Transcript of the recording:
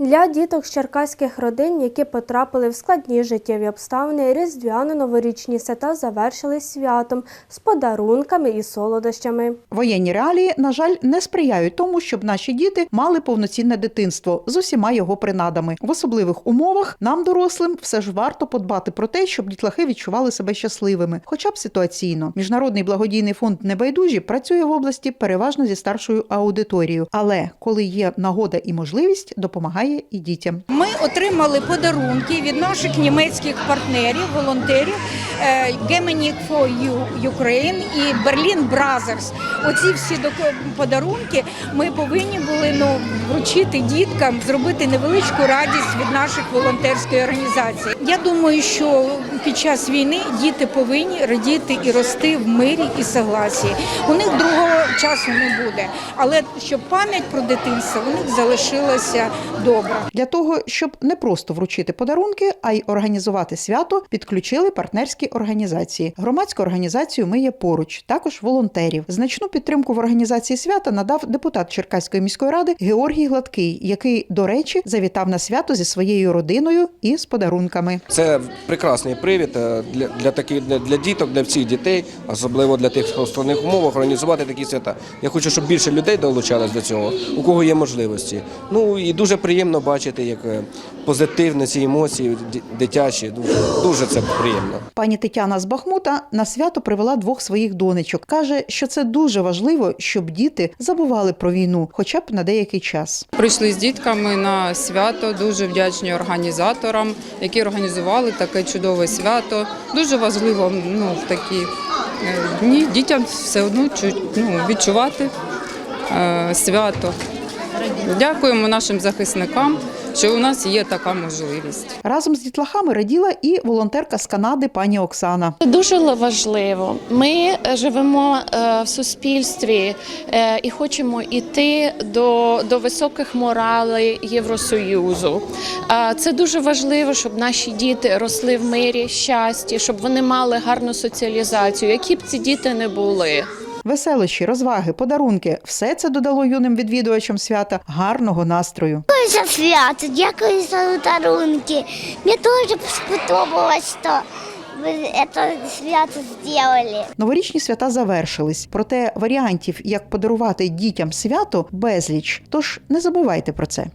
Для діток з черкаських родин, які потрапили в складні життєві обставини, різдвяно-новорічні свята завершились святом з подарунками і солодощами. Воєнні реалії, на жаль, не сприяють тому, щоб наші діти мали повноцінне дитинство з усіма його принадами. В особливих умовах нам, дорослим, все ж варто подбати про те, щоб дітлахи відчували себе щасливими, хоча б ситуаційно. Міжнародний благодійний фонд Небайдужі працює в області переважно зі старшою аудиторією, але коли є нагода і можливість, допомагає і дітям. Ми отримали подарунки від наших німецьких партнерів, волонтерів е, Gemini for You Ukraine і Berlin Brothers. Оці всі подарунки ми повинні були ну, вручити діткам, зробити невеличку радість від наших волонтерської організації. Я думаю, що під час війни діти повинні радіти і рости в мирі і согласії. У них другого часу не буде, але щоб пам'ять про дитинство у них залишилася добра. Для того, щоб не просто вручити подарунки, а й організувати свято, підключили партнерські організації. Громадську організацію ми є поруч, також волонтерів. Значну підтримку в організації свята надав депутат Черкаської міської ради Георгій Гладкий, який, до речі, завітав на свято зі своєю родиною і з подарунками. Це прекрасний привід е, для, для таких для, для діток, для всіх дітей, особливо для тих, хто в складних організувати такі свята. Я хочу, щоб більше людей долучалось до цього, у кого є можливості. Ну і дуже приємно бачити, як е, позитивні ці емоції дитячі. Дуже, дуже це приємно. Пані Тетяна з Бахмута на свято привела двох своїх донечок. каже, що це дуже важливо, щоб діти забували про війну, хоча б на деякий час. Прийшли з дітками на свято. Дуже вдячні організаторам, які організували таке чудове свято. Дуже важливо ну, в такі е, дні дітям все одно чу- ну, відчувати е, свято. Дякуємо нашим захисникам, що у нас є така можливість. Разом з дітлахами раділа і волонтерка з Канади пані Оксана. Дуже важливо. Ми живемо е, в суспільстві е, і хочемо йти до, до високих моралей Євросоюзу. А Це дуже важливо, щоб наші діти росли в мирі, щасті, щоб вони мали гарну соціалізацію, які б ці діти не були. Веселощі, розваги, подарунки все це додало юним відвідувачам свята гарного настрою. Дякую за свято, дякую за подарунки. Мені дуже сподобалось, що ви це свято зробили. Новорічні свята завершились, проте варіантів, як подарувати дітям свято, безліч. Тож не забувайте про це.